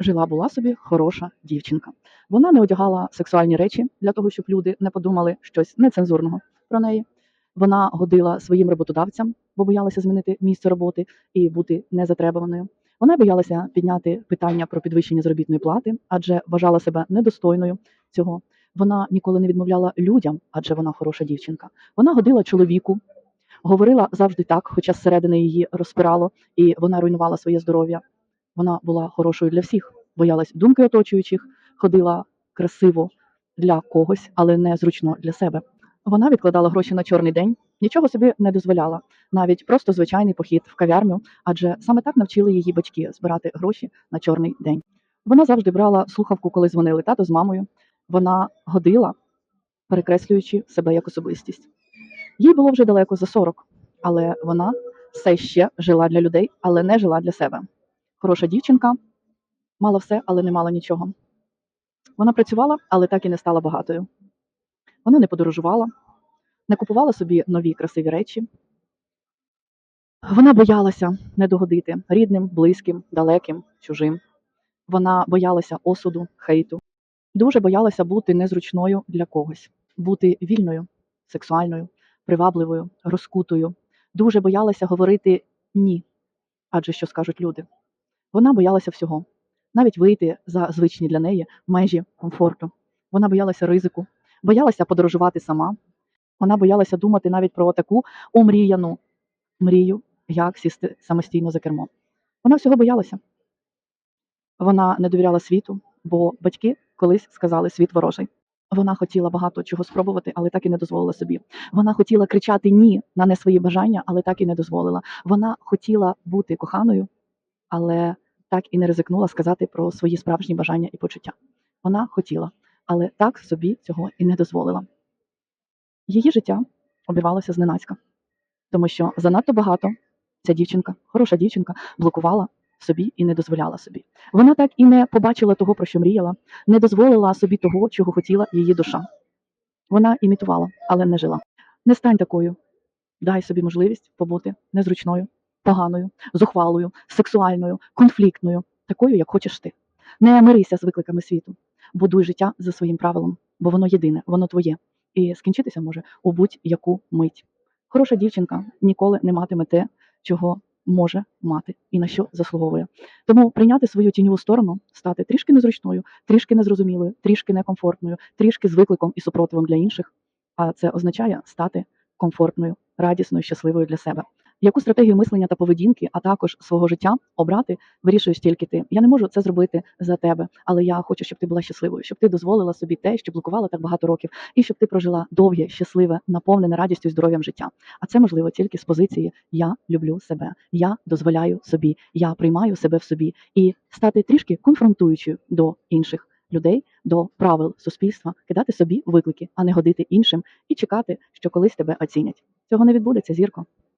жила була собі хороша дівчинка. Вона не одягала сексуальні речі для того, щоб люди не подумали щось нецензурного про неї. Вона годила своїм роботодавцям, бо боялася змінити місце роботи і бути незатребуваною. Вона боялася підняти питання про підвищення заробітної плати, адже вважала себе недостойною цього. Вона ніколи не відмовляла людям, адже вона хороша дівчинка. Вона годила чоловіку, говорила завжди так, хоча зсередини її розпирало, і вона руйнувала своє здоров'я. Вона була хорошою для всіх, боялась думки оточуючих, ходила красиво для когось, але не зручно для себе. Вона відкладала гроші на чорний день, нічого собі не дозволяла, навіть просто звичайний похід в кав'ярню, адже саме так навчили її батьки збирати гроші на чорний день. Вона завжди брала слухавку, коли дзвонили тато з мамою. Вона годила, перекреслюючи себе як особистість. Їй було вже далеко за 40, але вона все ще жила для людей, але не жила для себе. Хороша дівчинка, мала все, але не мала нічого. Вона працювала, але так і не стала багатою. Вона не подорожувала, не купувала собі нові красиві речі. Вона боялася не догодити рідним, близьким, далеким, чужим. Вона боялася осуду, хейту. Дуже боялася бути незручною для когось, бути вільною, сексуальною, привабливою, розкутою. Дуже боялася говорити ні, адже що скажуть люди. Вона боялася всього, навіть вийти за звичні для неї межі комфорту. Вона боялася ризику, боялася подорожувати сама. Вона боялася думати навіть про таку омріяну мрію, як сісти самостійно за кермо. Вона всього боялася. Вона не довіряла світу, бо батьки колись сказали світ ворожий. Вона хотіла багато чого спробувати, але так і не дозволила собі. Вона хотіла кричати ні на не свої бажання, але так і не дозволила. Вона хотіла бути коханою, але так і не ризикнула сказати про свої справжні бажання і почуття. Вона хотіла, але так собі цього і не дозволила. Її життя обірвалося зненацька, тому що занадто багато ця дівчинка, хороша дівчинка, блокувала собі і не дозволяла собі. Вона так і не побачила того, про що мріяла, не дозволила собі того, чого хотіла її душа. Вона імітувала, але не жила. Не стань такою. Дай собі можливість побути незручною, поганою, зухвалою, сексуальною, конфліктною, такою, як хочеш ти. Не мирися з викликами світу. Будуй життя за своїм правилом, бо воно єдине, воно твоє. І скінчитися може у будь-яку мить. Хороша дівчинка ніколи не матиме те, чого може мати і на що заслуговує. Тому прийняти свою тіньову сторону, стати трішки незручною, трішки незрозумілою, трішки некомфортною, трішки з викликом і супротивом для інших. А це означає стати комфортною, радісною, щасливою для себе. Яку стратегію мислення та поведінки, а також свого життя обрати, вирішуєш тільки ти. Я не можу це зробити за тебе, але я хочу, щоб ти була щасливою, щоб ти дозволила собі те, що блокувала так багато років, і щоб ти прожила довге, щасливе, наповнене радістю і здоров'ям життя. А це можливо тільки з позиції Я люблю себе, я дозволяю собі, я приймаю себе в собі і стати трішки конфронтуючою до інших людей, до правил суспільства, кидати собі виклики, а не годити іншим і чекати, що колись тебе оцінять. Цього не відбудеться, зірко.